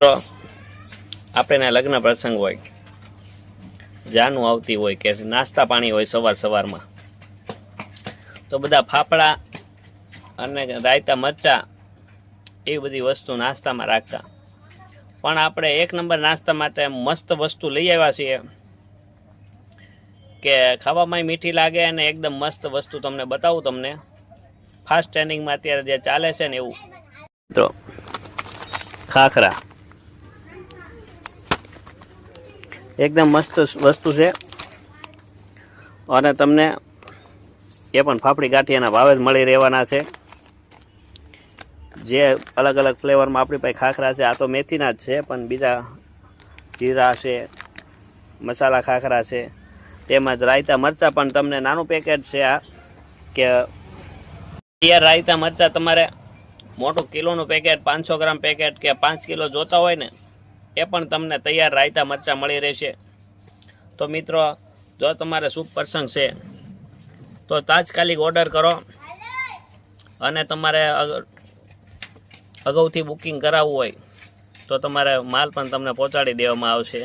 આપણે લગ્ન પ્રસંગ હોય જાનું આવતી હોય કે નાસ્તા પાણી હોય સવાર સવારમાં, તો બધા ફાફડા અને રાયતા, મરચા એ બધી વસ્તુ નાસ્તામાં રાખતા. પણ આપણે એક નંબર નાસ્તા માટે મસ્ત વસ્તુ લઈ આવ્યા છીએ કે ખાવામાં મીઠી લાગે અને એકદમ મસ્ત વસ્તુ તમને બતાવું તમને. ફાસ્ટ ટ્રેનિંગમાં અત્યારે જે ચાલે છે ને એવું. તો ખાખરા. એકદમ મસ્ત વસ્તુ છે. અને તમને એ પણ ફાફડી ગાંઠિયાના ભાવે જ મળી રહેવાના છે. જે અલગ અલગ ફ્લેવરમાં આપણી પાસે ખાખરા છે, આ તો મેથીના જ છે, પણ બીજા જીરા છે, મસાલા ખાખરા છે, તેમજ રાયતા મરચાં પણ તમને નાનું પેકેટ છે આ, કે તૈયાર રાયતા મરચાં તમારે મોટું કિલોનું પેકેટ પાંચસો ગ્રામ પેકેટ કે પાંચ કિલો જોતા હોય ને એ પણ તમને તૈયાર રાયતા મરચાં મળી રહેશે. તો મિત્રો, જો તમારે શુભ પ્રસંગ છે, તો તાત્કાલિક ઓર્ડર કરો અને તમારે અગાઉથી બુકિંગ કરાવવું હોય, તો તમારે માલ પણ તમને પહોંચાડી દેવામાં આવશે.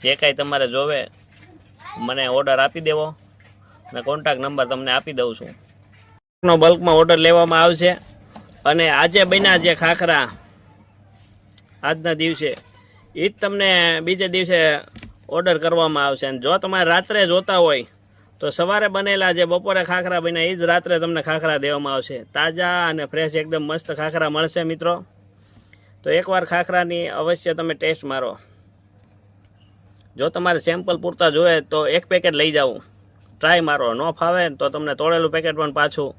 જે કાંઈ તમારે જોવે, મને ઓર્ડર આપી દેવો અને કોન્ટેક્ટ નંબર તમને આપી દઉં છું. બલ્કમાં ઓર્ડર લેવામાં આવશે અને આજે બન્યા જે ખાખરા આજના દિવસે. એ જ તમને બીજે દિવસે ઓર્ડર કરવામાં આવશે. અને જો તમારે રાત્રે જોતા હોય, તો સવારે બનેલા જે બપોરે ખાખરા બન્યા એ જ રાત્રે તમને ખાખરા દેવામાં આવશે. તાજા અને ફ્રેશ એકદમ મસ્ત ખાખરા મળશે, મિત્રો. તો એકવાર ખાખરાની અવશ્ય તમે ટેસ્ટ મારો. જો તમારે સેમ્પલ પૂરતા જોઈએ તો એક પેકેટ લઈ જાઉં ટ્રાય મારો. ન ફાવે તો તમને તોડેલું પેકેટ પણ પાછું.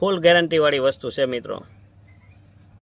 ફૂલ ગેરંટીવાળી વસ્તુ છે, મિત્રો.